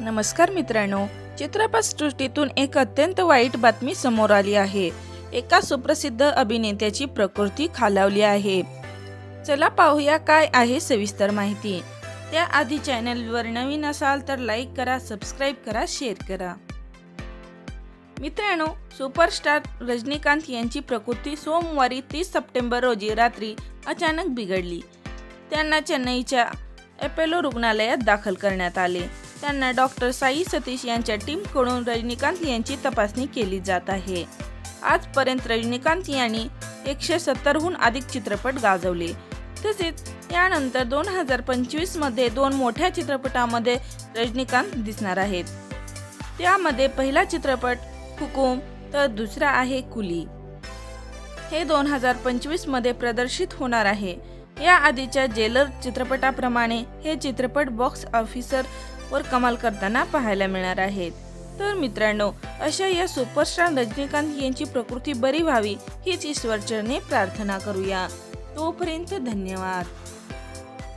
नमस्कार मित्रांनो चित्रपटसृष्टीतून एक अत्यंत वाईट बातमी समोर आली आहे. एका सुप्रसिद्ध अभिनेत्याची प्रकृती खालावली आहे. चला पाहूया काय आहे सविस्तर माहिती. त्याआधी चॅनलवर नवीन असाल तर लाईक करा सबस्क्राईब करा शेअर करा. मित्रांनो सुपरस्टार रजनीकांत यांची प्रकृती सोमवारी तीस सप्टेंबर रोजी रात्री अचानक बिघडली. त्यांना चेन्नईच्या अपेलो रुग्णालयात दाखल करण्यात आले. त्यांना डॉक्टर साई सतीश यांच्या टीमकडून रजनीकांत यांची तपासणी केली जात आहे. आजपर्यंत रजनीकांत यांनी एकशे सत्तरहून अधिक चित्रपट गाजवले. तसेच यानंतर दोन हजार पंचवीसमध्ये दोन मोठ्या चित्रपटामध्ये रजनीकांत दिसणार आहेत. त्यामध्ये पहिला चित्रपट हुकूम तर दुसरा आहे कुली. हे दोन हजार पंचवीसमध्ये प्रदर्शित होणार आहे. या आधीच्या जेलर चित्रपटाप्रमाणे हे चित्रपट बॉक्स ऑफिसर वर कमाल करताना पाहायला मिळणार आहेत. तर मित्रांनो अशा या सुपरस्टार रजनीकांत यांची प्रकृती बरी व्हावी हीच ईश्वरचरणी प्रार्थना करूया. तोपर्यंत धन्यवाद.